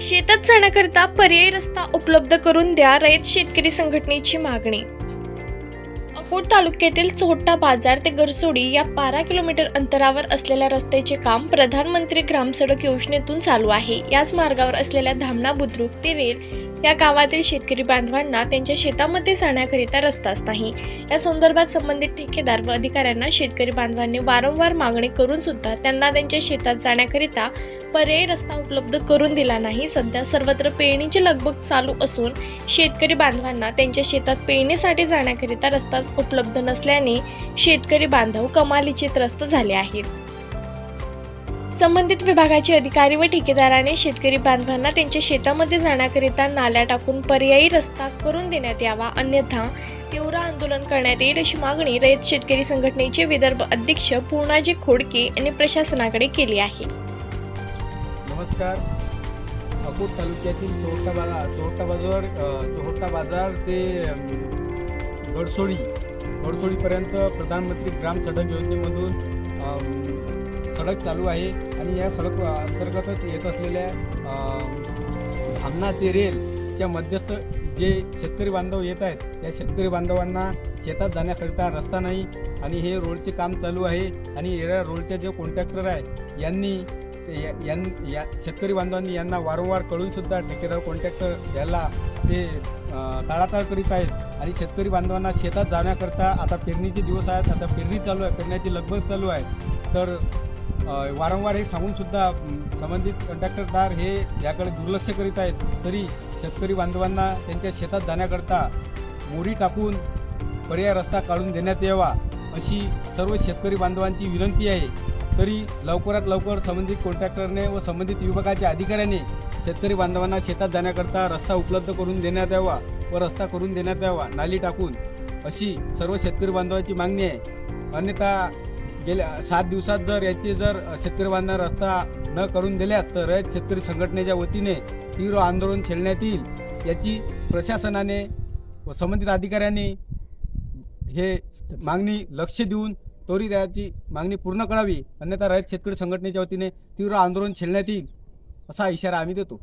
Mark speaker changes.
Speaker 1: शेतात जाण्याकरिता पर्यायी रस्ता उपलब्ध करून द्या रयत शेतकरी संघटनेची मागणी. अकोट तालुक्यातील चोहट्टा बाजार ते गरसोडी या बारा किलोमीटर अंतरावर असलेल्या रस्त्याचे काम प्रधानमंत्री ग्रामसडक योजनेतून चालू आहे. याच मार्गावर असलेल्या धामणा बुद्रुक ते रेल या गावातील शेतकरी बांधवांना त्यांच्या शेतामध्ये जाण्याकरिता रस्ताच नाही. या संदर्भात संबंधित ठेकेदार व अधिकाऱ्यांना शेतकरी बांधवांनी वारंवार मागणी करून सुद्धा त्यांना त्यांच्या शेतात जाण्याकरिता पर्यायी रस्ता उपलब्ध करून दिला नाही. सध्या सर्वत्र पेरणीची लगबग चालू असून शेतकरी बांधवांना त्यांच्या शेतात पेरणीसाठी जाण्याकरिता रस्ताच उपलब्ध नसल्याने शेतकरी बांधव कमालीचे त्रस्त झाले आहेत. संबंधित विभागाचे अधिकारी व ठेकेदाराने शेतकरी बांधवांना त्यांच्या शेतामध्ये जाण्याकरिता नाल्या टाकून पर्यायी रस्ता करून देण्यात यावा. अन्यथा तीव्र आंदोलन करण्यात येईल अशी मागणी रयत शेतकरी संघटनेचे विदर्भ अध्यक्ष पूर्णाजी खोडके यांनी प्रशासनाकडे केली आहे.
Speaker 2: नमस्कार. अकोट तालुक्यातील चोहट्टा बाजार चोहट्टा बाजार अ, बाजार ते अम, गडसोळी गडसोळीपर्यंत प्रधानमंत्री ग्राम सडक योजनेमधून सडक चालू आहे आणि या सडक अंतर्गतच येत असलेल्या अम, धामणा ते रेलच्या मध्यस्थ जे शेतकरी बांधव येत आहेत त्या शेतकरी बांधवांना शेतात जाण्याकरिता रस्ता नाही आणि हे रोडचे काम चालू आहे आणि या रोडचे जे कॉन्ट्रॅक्टर आहे यांनी या- यां- या शेतकरी बांधवांनी यांना वारंवार कळूनसुद्धा ठेकेदार कॉन्ट्रॅक्टर याला ते टाळाटाळ करीत आहेत आणि शेतकरी बांधवांना शेतात जाण्याकरता आता पेरणीचे दिवस आहेत आता पेरणी चालू आहे पेरण्याची लगबग चालू आहे. तर वारंवार हे सांगून सुद्धा संबंधित कॉन्ट्रॅक्टरदार हे याकडे दुर्लक्ष करीत आहेत. तरी शेतकरी बांधवांना त्यांच्या शेतात जाण्याकरता मोरी टाकून पर्याय रस्ता काढून देण्यात यावा अशी सर्व शेतकरी बांधवांची विनंती आहे. तरी लवकरात लवकर संबंधित कॉन्ट्रॅक्टरने व संबंधित विभागाच्या अधिकाऱ्याने शेतकरी बांधवांना शेतात जाण्याकरता रस्ता उपलब्ध करून देण्यात यावा व रस्ता करून देण्यात यावा नाली टाकून अशी सर्व शेतकरी बांधवांची मागणी आहे. अन्यथा गेल्या सात दिवसात जर याचे जर शेतकरी बांधवांना रस्ता न करून दिल्यास तर रयत शेतकरी संघटनेच्या वतीने तीव्र आंदोलन छेडण्यात येईल. याची प्रशासनाने व संबंधित अधिकाऱ्यांनी हे मागणी लक्ष देऊन त्वरित याची मागणी पूर्ण करावी. अन्यथा रयत शेतकरी संघटनेच्या वतीने तीव्र आंदोलन छेडण्यात येईल असा इशारा आम्ही देतो.